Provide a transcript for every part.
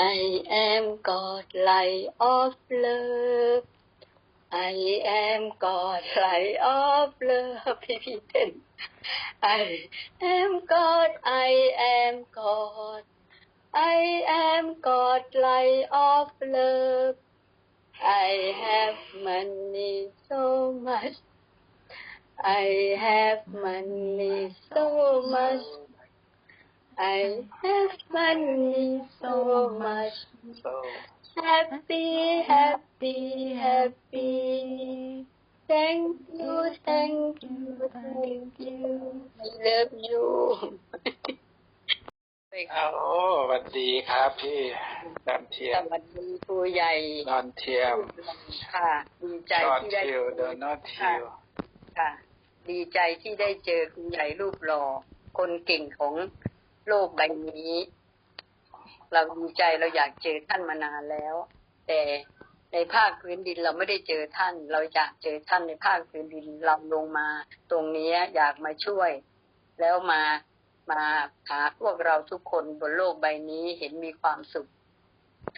I am God light of love. I am God light of love. I am God. I am God. I am God light of love. I have money so much. I have money so much. I have money so much so happy happy happy thank you thank you thank you I love you เอาสวัสดีครับพี่ดอนเทียสมวัสดีครูใหญ่ดอนเทียมค่ะดีใจดอนที่ได้ทิวเดอนอททิวค่ะ ดีใจที่ได้เจอคุณใหญ่รูปหล่อคนเก่งของ โลกใบนี้ เราดีใจเราอยากเจอท่านมานานแล้ว แต่ในภาคพื้นดินเราไม่ได้เจอท่าน เราอยากเจอท่านในภาคพื้นดินเราลงมา ตรงนี้อยากมาช่วย แล้วมามาหาพวกเราทุกคนบนโลกใบนี้เห็นมีความสุข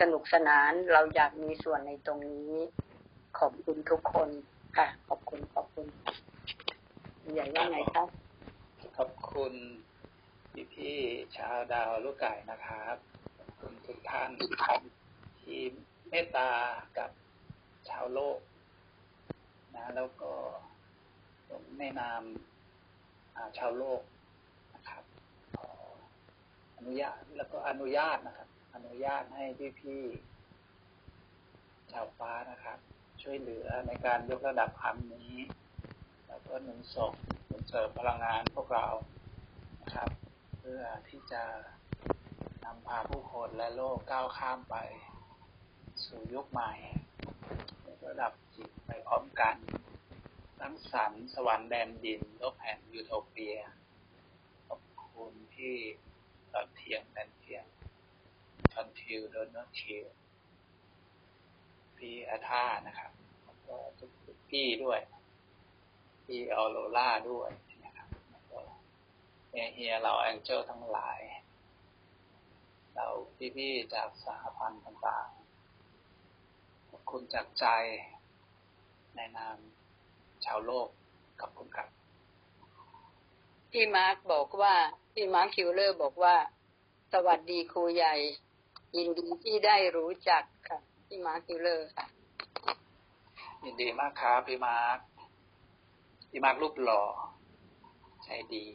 สนุกสนานเราอยากมีส่วนในตรงนี้ ขอบคุณทุกคนค่ะ ขอบคุณขอบคุณใหญ่ว่าไงครับขอบคุณ พี่พี่ชาวดาวลูกไก่นะครับคุณทุกท่านที่เมตตากับชาวโลกนะแล้วก็ผมในนามอ่าชาวโลกนะครับขออนุญาตแล้วก็อนุญาตนะครับ อนุญาตให้พี่พี่ชาวฟ้านะครับ ช่วยเหลือในการยกระดับคำนี้ แล้วก็หนุนส่งหนุนเสริมพลังงานพวกเรานะครับ เพื่อที่จะนำพาผู้คนและโลกก้าวข้ามไป สู่ยุคใหม่ระดับจิตไปพร้อมกันสร้างสรรค์สวรรค์แดนดินโลกแห่งยูโทเปีย ขอบคุณที่ตอนเทียมแดนเทียมทอนทิวโดนนทิวพี่อาธานะครับแล้วก็ทุกพี่ด้วย พี่ออโรล่าด้วยนะครับแล้วก็ เฮียเฮียเราแองเจิลทั้งหลาย เราพี่ๆจากสหพันธ์ต่างๆ ขอบคุณจากใจในนามชาวโลกขอบคุณครับพี่มาร์คบอกว่าพี่มาร์คคิวเลอร์บอกว่า สวัสดีครูใหญ่ ยินดีที่ได้รู้จักค่ะพี่มาร์คคิวเลอร์ค่ะ ยินดีมากครับพี่มาร์คพี่มาร์ครูปหล่อใจดี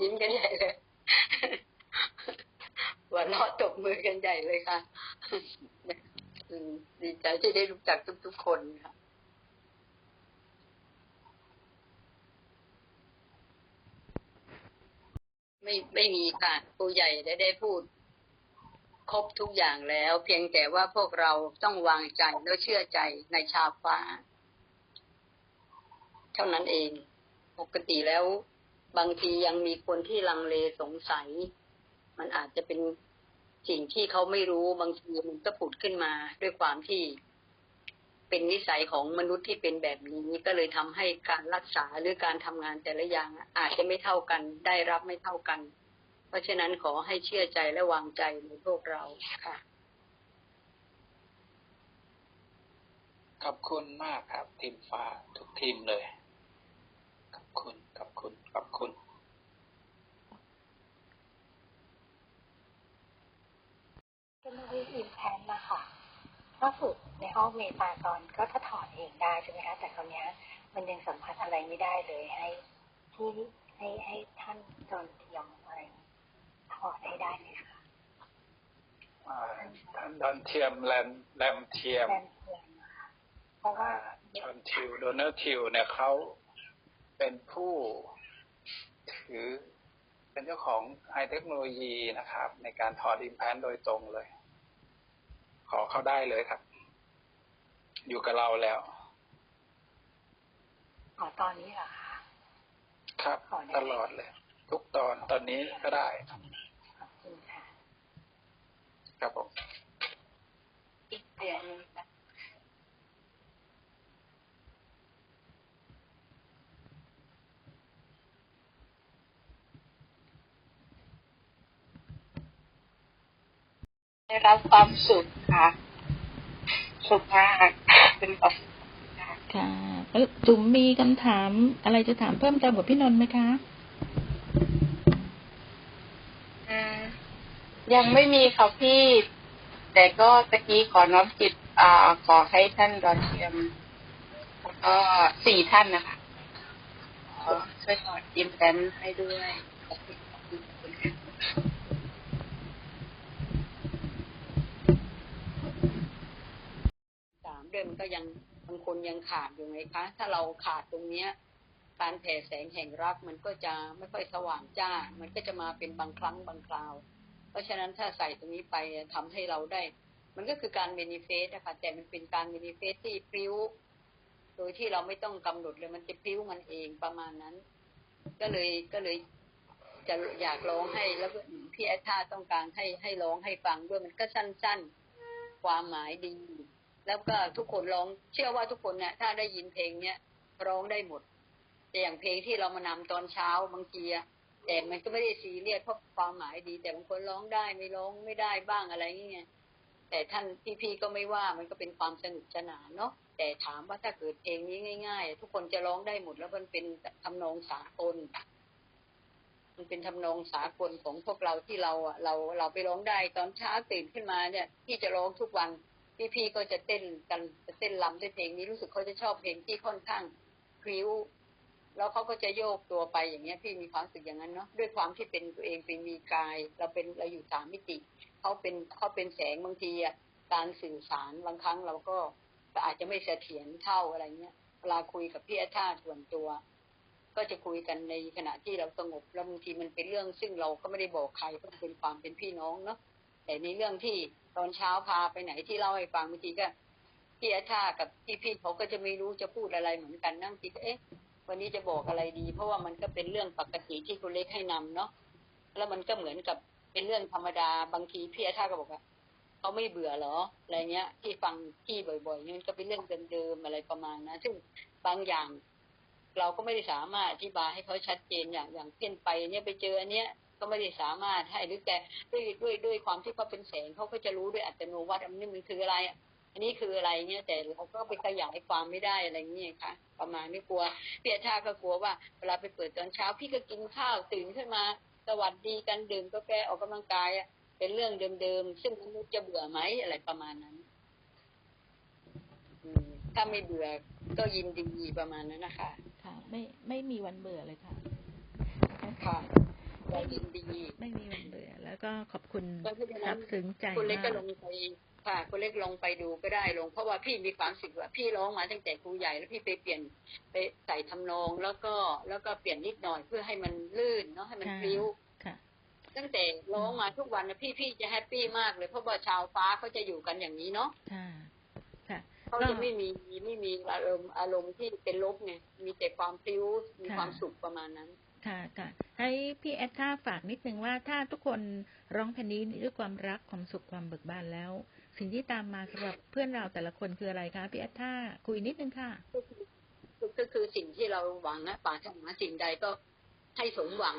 ยิ้มกันใหญ่เลยหัวเราะตบมือกันใหญ่เลยค่ะดีใจที่ได้รู้จักทุกๆคนค่ะไม่ไม่มีค่ะครูใหญ่ได้ได้พูด ครบทุกอย่างแล้ว เพียงแต่ว่าพวกเราต้องวางใจแล้วเชื่อใจในชาวฟ้า เท่านั้นเอง ปกติแล้ว บางทียังมีคนที่ลังเลสงสัย มันอาจจะเป็นสิ่งที่เขาไม่รู้บางทีมันก็ผุดขึ้นมาด้วยความที่เป็นนิสัยของมนุษย์ที่เป็นแบบนี้ก็เลยทำให้การรักษาหรือการทำงานแต่ละอย่างอาจจะไม่เท่ากันได้รับไม่เท่ากัน เพราะฉะนั้นขอให้เชื่อใจและวางใจในพวกเราค่ะขอบคุณมากครับทีมฟ้าทุกทีมเลยขอบคุณขอบคุณ ขอบคุณเป็นวิธีอิมแพนนะคะถ้าฝึกในห้องเมตาตอนก็ถ้าถอดเองได้ใช่ไหมคะแต่คราวเนี้ยมันยังสัมผัสอะไรไม่ได้เลยให้ที่ให้ให้ท่านตอนเทียมอะไรถอดให้ได้เลยค่ะอ่าท่านดอนเทียมแรมแรมเทียมแรมเทียมนะคะเพราะว่าชอนทิวโดเนอร์ทิวเนี่ยเขาเป็นผู้ ถือเป็นเจ้าของไฮเทคโนโลยีนะครับ ในการถอดอิมแพนโดยตรงเลย ขอเข้าได้เลยครับ อยู่กับเราแล้วขอตอนนี้เหรอคะครับขอได้ตลอดเลย ทุกตอนตอนนี้ก็ได้ขอบคุณค่ะครับผมอีกเดือนหนึง ได้รับความสุขค่ะ สุขมากเป็นความสุขมากค่ะแล้วจุ๋มมีคำถามอะไรจะถามเพิ่มเติมกับพี่นนท์ไหมคะอืมยังไม่มีค่ะพี่ แต่ก็ตะกี้ขอน้อมจิตอ่าขอให้ท่านดอนเทียมแล้วก็สี่ท่านนะคะขอช่วยถอดอิมแพลนให้ด้วยขอบคุณขอบคุณค่ะ สามเดือนมันก็ยังบางคนยังขาดอยู่ไงคะ ถ้าเราขาดตรงเนี้ย การแผ่แสงแห่งรักมันก็จะไม่ค่อยสว่างจ้า มันก็จะมาเป็นบางครั้งบางคราว เพราะฉะนั้นถ้าใส่ตรงนี้ไปทำให้เราได้ มันก็คือการเมนิเฟสนะคะแต่มันเป็นการเมนิเฟสที่พิ้ว โดยที่เราไม่ต้องกำหนดเลยมันจะพิ้วมันเองประมาณนั้น ก็เลยก็เลยจะอยากร้องให้แล้วพี่แอดท่าต้องการให้ให้ร้องให้ฟังด้วยมันก็สั้น ๆ ความหมายดี แล้วก็ทุกคนร้องเชื่อว่าทุกคนเนี่ยถ้าได้ยินเพลงเนี้ยร้องได้หมดแต่อย่างเพลงที่เรามานำตอนเช้าบางทีอะแต่มันก็ไม่ได้ซีเรียสเพราะความหมายดี แต่บางคนร้องได้ไม่ร้องไม่ได้บ้างอะไรอย่างเงี้ยแต่ท่านพี่ๆก็ไม่ว่ามันก็เป็นความสนุกสนานเนาะแต่ถามว่าถ้าเกิดเพลงนี้ง่ายๆ ทุกคนจะร้องได้หมดแล้วมันเป็นทำนองสากลมันเป็นทำนองสากลของพวกเราที่เราอะเราเราไปร้องได้ตอนเช้าตื่นขึ้นมาเนี่ย ที่จะร้องทุกวัน พี่ๆก็จะเต้นกันจะเต้นรำด้วยเพลงนี้รู้สึกเขาจะชอบเพลงที่ค่อนข้างพริ้วแล้วเขาก็จะโยกตัวไปอย่างเงี้ย พี่มีความรู้สึกอย่างนั้นเนาะด้วยความที่เป็นตัวเองเป็นมีกาย เราเป็นเราอยู่สามมิติเขาเป็นเขาเป็นแสงบางทีอะการสื่อสารบางครั้งเราก็อาจจะไม่เสถียรเท่าอะไรเงี้ยเวลาคุยกับพี่อาชาส่วนตัว ก็จะคุยกันในขณะที่เราสงบแล้วบางทีมันเป็นเรื่องซึ่งเราก็ไม่ได้บอกใครเพราะเป็นความเป็นพี่น้องเนาะ แต่ในเรื่องที่ตอนเช้าพาไปไหนที่เล่าให้ฟังบางทีก็พี่อาชากับพี่พี่เขาก็จะไม่รู้จะพูดอะไรเหมือนกันนั่งคิดเอ๊ะวันนี้จะบอกอะไรดี เพราะว่ามันก็เป็นเรื่องปกติที่คุณเล็กให้นำเนาะแล้วมันก็เหมือนกับเป็นเรื่องธรรมดาบางทีพี่อาชาก็บอกว่าเขาไม่เบื่อหรออะไรเงี้ย ที่ฟังที่บ่อยๆนี่มันก็เป็นเรื่องเดิมๆอะไรประมาณนะซึ่งบางอย่างเราก็ไม่ได้สามารถอธิบายให้เขาชัดเจนอย่างอย่างเช่นไปเนี่ยไปเจออันเนี้ย ก็ไม่ได้สามารถให้หรือแต่ด้วยด้วยด้วยความที่เขาเป็นแสงเขาก็จะรู้ด้วยอัตโนมัติอันนี้มันคืออะไรอะอันนี้คืออะไรเงี้ยแต่เราก็ไปขยายความไม่ได้อะไรเงี้ยค่ะ ประมาณไม่กลัวพี่อาชาก็กลัวว่าเวลาไปเปิดตอนเช้า พี่ก็กินข้าวตื่นขึ้นมา สวัสดีกันดื่มกาแฟออกกำลังกายอะเป็นเรื่องเดิมๆซึ่งมนุษย์จะเบื่อไหมอะไรประมาณนั้นอืมถ้าไม่เบื่อก็ยินดีประมาณนั้นนะคะค่ะ ไม่ไม่มีวันเบื่อเลยค่ะค่ะ ก็ยินดีไม่มีวันเบื่อ แล้วก็ขอบคุณเพราะฉะซานั้นบซึ้งใจคุณเล็กมาก็กลงไปค่ะคุณเล็กลงไปดูก็ได้ลง เพราะว่าพี่มีความรู้สึกว่าพี่ร้องมาตั้งแต่ครูใหญ่แล้วพี่ไปเปลี่ยนไปใส่ทำนองแล้วก็แล้วก็เปลี่ยนนิดหน่อยเพื่อให้มันลื่นเนาะให้มันค่ะพลิ้วค่ะตั้งแต่ร้องมาทุกวันนะพี่พี่จะแฮปปี้มากเลย เพราะว่าชาวฟ้าเขาจะอยู่กันอย่างนี้เนาะค่ะค่ะเขาจะไม่มีไม่มีอารมณ์อารมณ์ที่เป็นลบไงมีแต่ความพลิ้วมีความสุขประมาณนั้น ค่ะค่ะให้พี่แอดท่าฝากนิดนึงว่าถ้าทุกคนร้องเพลงนี้ด้วยความรักความสุขความเบิกบานแล้ว สิ่งที่ตามมาสำหรับเพื่อนเราแต่ละคนคืออะไรคะพี่แอดท่าคุยนิดนึงค่ะก็คือสิ่งที่เราหวังนะปรารถนาสิ่งใดก็ให้สมหวัง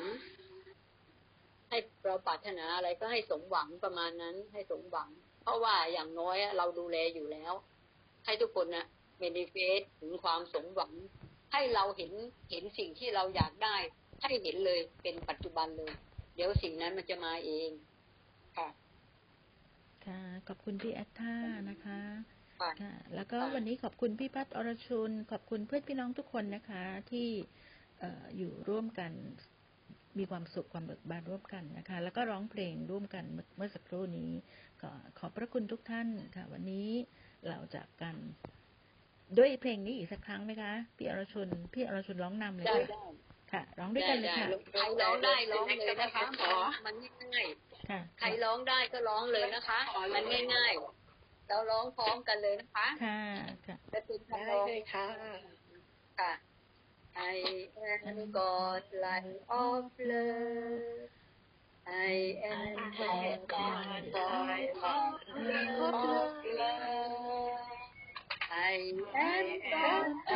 ให้เราปรารถนาอะไรก็ให้สมหวังประมาณนั้น ให้สมหวัง เพราะว่าอย่างน้อยเราดูแลอยู่แล้ว ให้ทุกคนนะเมนิเฟสถึงความสมหวัง ให้เราเห็นเห็นสิ่งที่เราอยากได้ ให้เห็นเลยเป็นปัจจุบันเลย เดี๋ยวสิ่งนั้นมันจะมาเองค่ะ ค่ะ ขอบคุณพี่แอดท่านะคะค่ะค่ะแล้วก็ค่ะวันนี้ขอบคุณพี่พัฒอรชุน ขอบคุณเพื่อนพี่น้องทุกคนนะคะ ที่เอ่ออยู่ร่วมกันมีความสุขความเบิกบานร่วมกันนะคะ แล้วก็ร้องเพลงร่วมกันเมื่อเมื่อสักครู่นี้ก็ขอบพระคุณทุกท่านค่ะ วันนี้เราจากกันด้วยเพลงนี้อีกสักครั้งไหมคะ พี่อรชุนพี่อรชุนร้องนำเลยได้ค่ะได้ ค่ะ ร้องด้วยกันเลยค่ะใครร้องได้ร้องเลยนะคะมันง่ายค่ะๆใครร้องได้ก็ร้องเลยนะคะ มันง่ายๆ เราร้องพร้อมกันเลยนะคะ ค่ะค่ะจะเป็นได้ทำนองเลยค่ะค่ะ I am God light of love I am God light of love I am God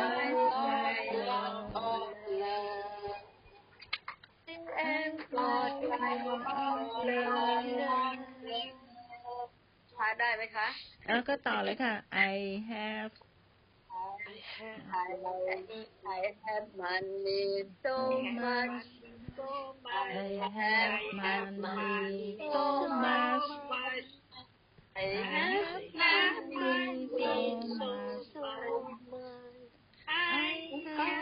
am God light of love ได้ไหมคะแล้วก็ต่อเลยค่ะ I have I have I have money so much I have money so much I have money so much I have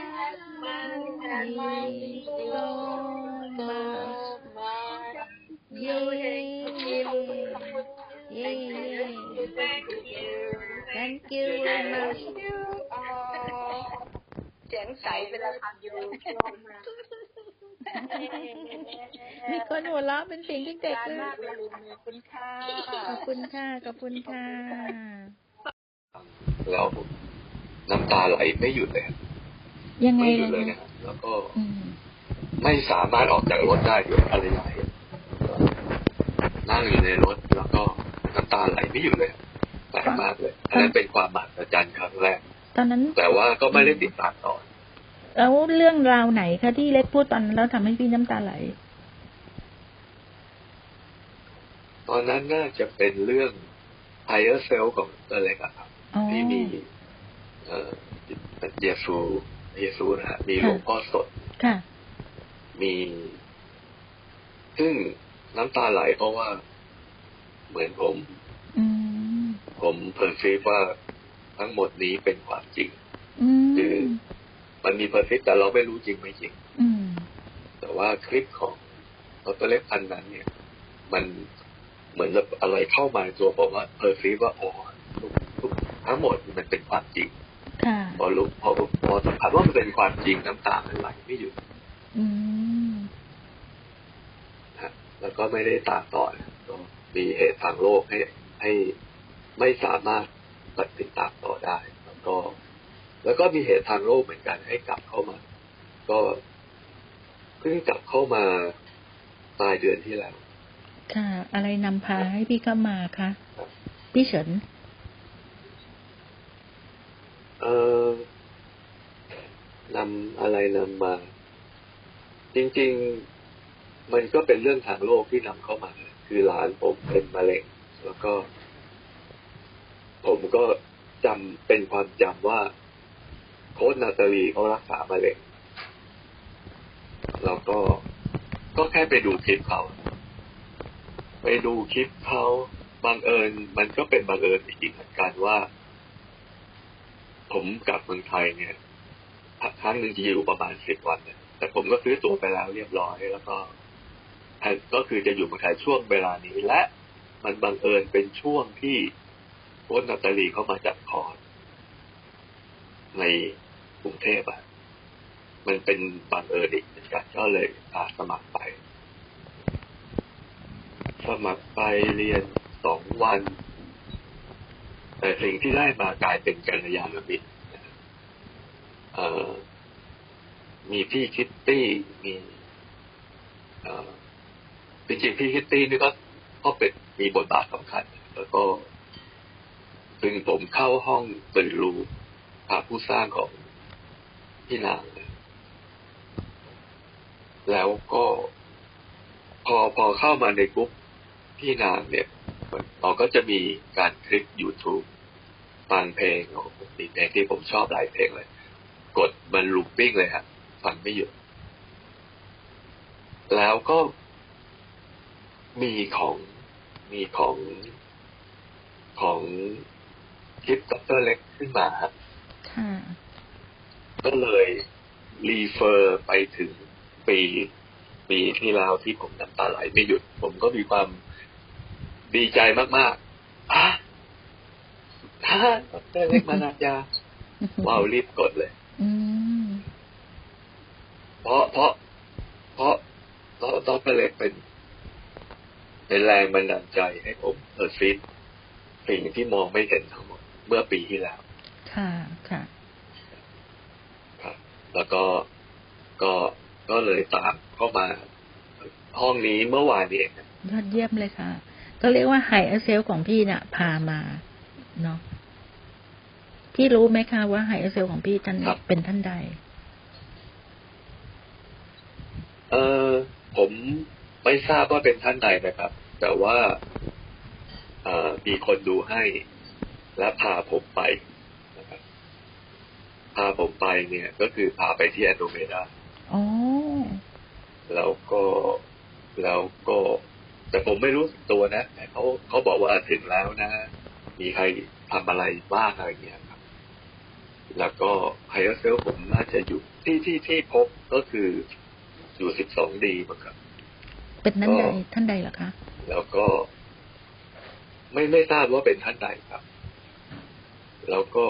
money so much เย้เย้เย้ Thank you Thank you very much เสียงใสไปแล้วค่ะมีคนหัวเราะเป็นเสียงเด็กๆด้วยมากเลยขอบคุณค่ะ ขอบคุณค่ะ ขอบคุณค่ะ แล้วน้ำตาไหลไม่หยุดเลยยังไงเลยยนะครับแล้วก็ไม่สามารถออกจากรถได้ด้วยอะไรหลายอย่าง นั่งอยู่ในรถแล้วก็น้ำตาไหลไม่หยุดเลยแปลกมากเลยอันนั้นเป็นความมหัศจรรย์ครั้งแรกตอนนั้น แต่ว่าก็ไม่ได้ติดตามต่อแล้วเรื่องราวไหนคะที่เล็กพูดตอนนั้นแล้วทำให้พี่น้ำตาไหล ตอนนั้นน่าจะเป็นเรื่อง higher self ของตัวเล็กอะครับอ๋อที่มีเอ่อเยซูเยซูนะฮะมีหลวงพ่อสด ค่ะ มี ซึ่ง น้ำตาไหลเพราะว่า เหมือนผมอืมผมเพอร์ซีฟว่าทั้งหมดนี้เป็นความจริงอืคือมมันมีเพอร์ซีฟแต่เราไม่รู้จริงไม่จริงอืมแต่ว่าคลิปของลอตเตอรี่พันนั้น เนี่ย มันเหมือนกับอะไรเข้ามาในตัวผมว่าเพอร์ซีฟว่าโอ้ทุกทุกทั้งหมดมันเป็นความจริงค่ะพอรู้พอพอสัมผัสว่ามันเป็นความจริงน้ำตามันไหลไม่หยุดอืมนะฮะ แล้วก็ไม่ได้ตามต่อนะก็มีเหตุทางโลกให้ให้ไม่สามารถติดตามต่อได้ แล้วก็ แล้วก็มีเหตุทางโลกเหมือนกันให้กลับเข้ามา ก็เพิ่งกลับเข้ามาปลายเดือนที่แล้ว ค่ะ อะไรนำพาให้พี่เข้ามาคะพี่เฉินเออนำอะไรนำมา จริง ๆ มันก็เป็นเรื่องทางโลกที่นำเข้ามา คือหลานผมเป็นมะเร็ง แล้วก็ ผมก็จำเป็นความจำว่าโค้ชนาตาลีเขารักษามะเร็งแล้วก็ก็แค่ไปดูคลิปเขา ไปดูคลิปเขาบังเอิญ มันก็เป็นบังเอิญอีกเหมือนกันว่า ผมกลับเมืองไทยเนี่ยครั้งหนึ่งจะอยู่ประมาณสิบวัน แต่ผมก็ซื้อตั๋วไปแล้วเรียบร้อยแล้วก็ ก็คือจะอยู่เมืองไทยช่วงเวลานี้และมันบังเอิญเป็นช่วงที่โค้ชนาตาลีเข้ามาจัดคอร์สในกรุงเทพอะ มันเป็นบังเอิญอีกเหมือนกันก็เลยอาสมัครไป สมัครไปเรียนสองวัน แต่สิ่งที่ได้มากลายเป็นกัลยาณมิตรมีพี่คิตตี้ มีเอ่อ จริงๆพี่คิตตี้นี่ก็ก็เป็นมีบทบาทสำคัญ แล้วก็ซึ่งผมเข้าห้องตื่นรู้พาผู้สร้างของพี่นางแล้วก็พอพอเข้ามาในกลุ่มพี่นางเนี่ยเราก็จะมีการคลิก YouTube ฟังเพลงโอ้โหมีเพลงที่ผมชอบหลายเพลงเลย กดมันลูปปิ้งเลยครับฟังไม่หยุดแล้วก็ มีของมีของของคลิปด็อกเตอร์เล็กขึ้นมาครับค่ะก็เลยรีเฟอร์ไปถึงปีปีที่แล้วที่ผมน้ำตาไหลไม่หยุด ผมก็มีความดีใจมากๆอะท่าดอกเตอรเล็กมานาจาว้าวรีบกดเลยอืมเพราะเพราะเพราะเพราะดอกเตอรเล็กเป็น เป็นแรงบันดาลใจให้ผมเออซีดสิ่งที่มองไม่เห็นทั้งหมดเมื่อปีที่แล้ว ค่ะค่ะครับแล้วก็ก็ก็เลยตามเข้ามา ห้องนี้เมื่อวานนี้เองครับยอดเยี่ยมเลยค่ะ ก็เรียกว่าไฮเอเซลของพี่น่ะ พามาเนาะพี่รู้ไหมคะว่าไฮเอเซลของพี่ท่านเป็นท่านใด เออผม ไม่ทราบว่าเป็นท่านใดนะครับ แต่ว่าเอเอ่อมีคนดูให้ และพาผมไปนะครับพาผมไปเนี่ย ก็คือพาไปที่แอนโดเมดาอ๋อแล้วก็แล้วก็ แต่ผมไม่รู้สึกตัวนะแต่เขาเขาบอกว่าถึงแล้วนะ มีใครทำอะไรบ้างอะไรเงี้ยครับ แล้วก็ไฮเออร์เซลผมน่าจะอยู่ที่ที่ที่พบก็คืออยู่สิบสองดีมั้งครับ เป็นนั้นใดก็ท่านใดเหรอคะแล้วก็ ไม่ไม่ทราบว่าเป็นท่านใดครับ แล้วก็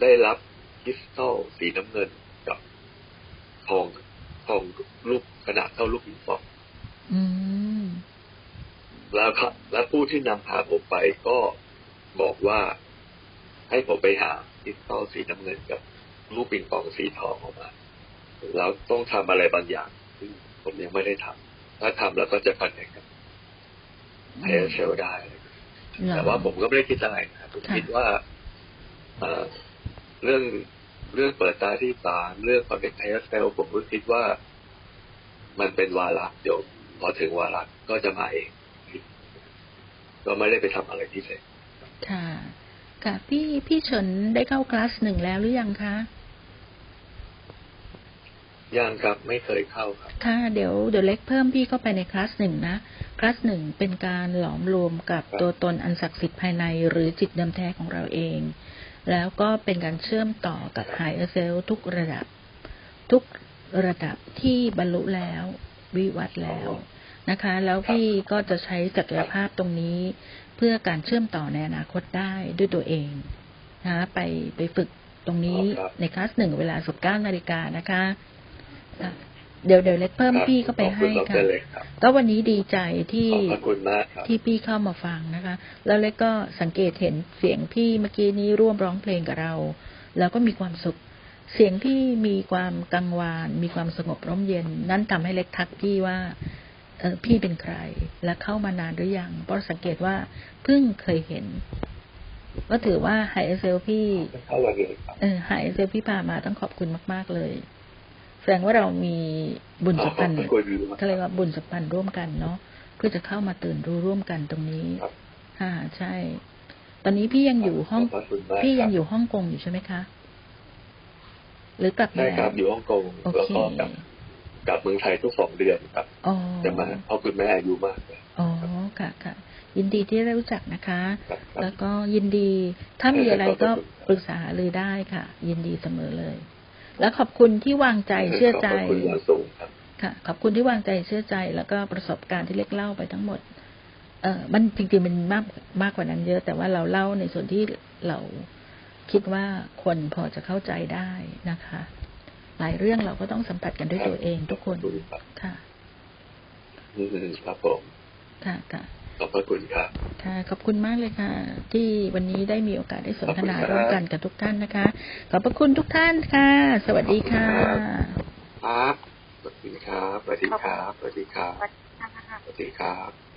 ได้รับคริสตัลสีน้ำเงินกับทองทองลูกขนาดเท่าลูกปิงปองอืมแล้วครับ และผู้ที่นำพาผมไปก็บอกว่าให้ผมไปหาคริสตัลสีน้ำเงินกับลูกปิงปองสีทองออกมา แล้วต้องทำอะไรบางอย่าง ซึ่งผมยังไม่ได้ทำ ถ้าทำแล้วก็จะคอนแทคกับไฮเออร์เชลได้อะไรอย่างเงี้ยเหรอแต่ว่าผมก็ไม่ได้คิดอะไรนะครับผมค่ะคิดว่าเอ่อเรื่องเรื่องเปิดตาที่สามเรื่องคอนเนคไทเซลผมก็คิดว่ามันเป็นวาระเดี๋ยวพอถึงวาระก็จะมาเอง ก็ไม่ได้ไปทำอะไรพิเศษค่ะค่ะพี่พี่เฉินได้เข้าคลาสหนึ่งแล้วหรือยังคะ ยังครับไม่เคยเข้าครับ ค่ะเดี๋ยวเดี๋ยวเล็กเพิ่มพี่เข้าไปในคลาสหนึ่งนะ คลาสหนึ่งเป็นการหลอมรวมกับครับตัวตนอันศักดิ์สิทธิ์ภายในหรือจิตเดิมแท้ของเราเอง แล้วก็เป็นการเชื่อมต่อกับไฮเออร์เซลทุกระดับ ทุกระดับที่บรรลุแล้ววิวัฒน์แล้วนะคะ แล้วพี่ก็จะใช้ศักยภาพตรงนี้ เพื่อการเชื่อมต่อในอนาคตได้ด้วยตัวเองนะคะไปไปฝึกตรงนี้ครับในคลาสหนึ่งเวลาสิบเก้านาฬิกานะคะค่ะ เดี๋ยวเดี๋ยวเล็กเพิ่มครับพี่เข้าไปให้ขอบคุณดค่ะรเล็กครับก็วันนี้ดีใจที่ขอบพระคุณมากครับที่พี่เข้ามาฟังนะคะ แล้วเล็กก็สังเกตเห็นเสียงพี่เมื่อกี้นี้ร่วมร้องเพลงกับเรา แล้วก็มีความสุข เสียงพี่มีความกังวานมีความสงบร่มเย็น นั่นทำให้เล็กทักพี่ว่าเออพี่เป็นใคร และเข้ามานานหรือยังเพราะสังเกตว่าเพิ่งเคยเห็น ก็ถือว่าไฮเอเซลพี่เข้าวันเลยครับเออไฮเอเซลพี่พามาต้องขอบคุณมาก ๆเลยแส ดงว่าเรามีบุญสัมพันธ์ขอบพระคุณมากเขาเรียกว่าบุญสัมพันธ์ร่วมกันเนาะเพื่อจะเข้ามาตื่นรู้ร่วมกันตรงนี้ครับค่ะใช่ ตอนนี้พี่ยังอยู่ห้องขบพระคุณมากพี่ยังครับอยู่ฮ่องกงอยู่ใช่ไหมคะ หรือกลับมาใช่แล้ครัวบอยู่ฮ่องกงโอแล้วเคก็กลับกลับเมืองไทยทุกสองเดือนครับอ๋อจะมาเพราะคุณแม่อายุมากเลยอ๋อค่ะค่ะยินดีที่ได้รู้จักนะคะครับครับแล้วก็ยินดีถ้ามีอะไรก็ขอบคุณครับปรึกษาหารือได้ค่ะ ยินดีเสมอเลย แล้วขอบคุณที่วางใจเชื่อใจขอบพระคุณอย่างสูงครับค่ะ ขอบคุณที่วางใจเชื่อใจ แล้วก็ประสบการณ์ที่เล็กเล่าไปทั้งหมด เออมันจริงๆมันมากมากกว่านั้นเยอะ แต่ว่าเราเล่าในส่วนที่เราคิดว่าคนพอจะเข้าใจได้นะคะ หลายเรื่องเราก็ต้องสัมผัสกันด้วยตัวเองทุกคนขอบณครับค่ะอืมครับผมค่ะค่ะ ขอบพระคุณครับค่ะขอบคุณมากเลยค่ะ ที่วันนี้ได้มีโอกาสได้สนทนาขอบคุณครับร่วมกันกับทุกท่านนะคะ ขอบพระคุณทุกท่านค่ะ สวัสดีค่ะครับสวัสดีครับสวัสดีครับสวัสดีครับสวัสดีครับ